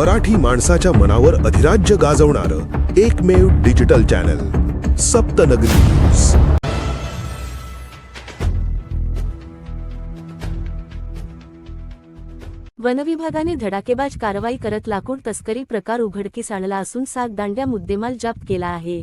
मराठी माणसाच्या मनावर अधिराज्य गाजवणारं एकमेव डिजिटल चॅनल सप्तनगरी न्यूज. वनविभागाने धडाकेबाज कारवाई करत लाकूड तस्करी प्रकार उघडकीस आणला असून सात दांड्या मुद्देमाल जप्त केला आहे.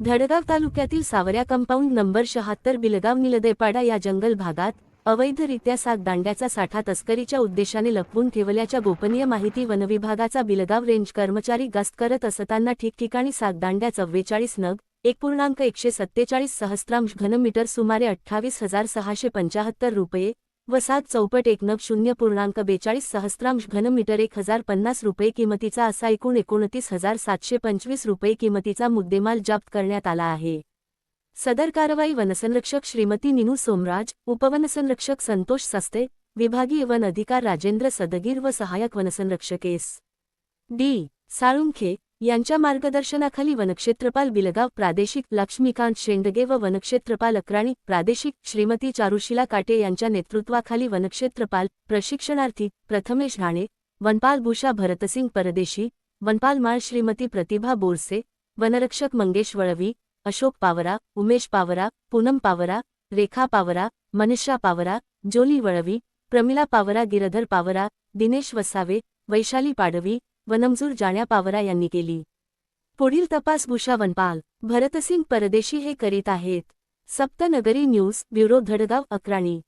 धडगाव तालुक्यातील सावऱ्या कंपाऊंड नंबर शहात्तर बिलगाव निलदेपाडा या जंगल भागात अवैधरित्या सात दांड्याचा साठा तस्करीच्या उद्देशाने लपवून ठेवल्याच्या गोपनीय माहिती वनविभागाचा बिलगाव रेंज कर्मचारी गस्त करत असताना ठिकठिकाणी सात दांड्या चव्वेचाळीस नग एक पूर्णांक एकशे सत्तेचाळीस सहस्त्रांश घनमीटर सुमारे अठ्ठावीस हजार सहाशे पंचाहत्तर रुपये व सात चौपट एक नग शून्य पूर्णांक बेचाळीस सहस्त्रांश घनमीटर एक हजार पन्नास रुपये किमतीचा असा एकूण एकोणतीस हजार सातशे पंचवीस रुपये किमतीचा मुद्देमाल जप्त करण्यात आला आहे. सदर कारवाई वनसंरक्षक श्रीमती निनू सोमराज उपवनसंरक्षक संतोष सस्ते विभागीय वन अधिकार राजेंद्र सदगीर व सहायक वनसंरक्षक एस. डी. साळुंखे यांच्या मार्गदर्शनाखाली वनक्षेत्रपाल बिलगाव प्रादेशिक लक्ष्मीकांत शेंडगे व वनक्षेत्रपाल अक्राणी प्रादेशिक श्रीमती चारुशिला काटे यांच्या नेतृत्वाखाली वनक्षेत्रपाल प्रशिक्षणार्थी प्रथमेश ढाणे वनपाल भूषा भरतसिंग परदेशी वनपाल माळ श्रीमती प्रतिभा बोरसे वनरक्षक मंगेश वळवी अशोक पावरा उमेश पावरा पूनम पावरा रेखा पावरा मनीषा पावरा जोली वळवी प्रमिला पावरा गिरधर पावरा दिनेश वसावे वैशाली पाडवी वनमजूर जाण्या पावरा यांनी केली. पुढील तपास भूषा वनपाल भरतसिंग परदेशी हे करीत आहेत. Saptnagari news bureau Dhadgaon Akrani.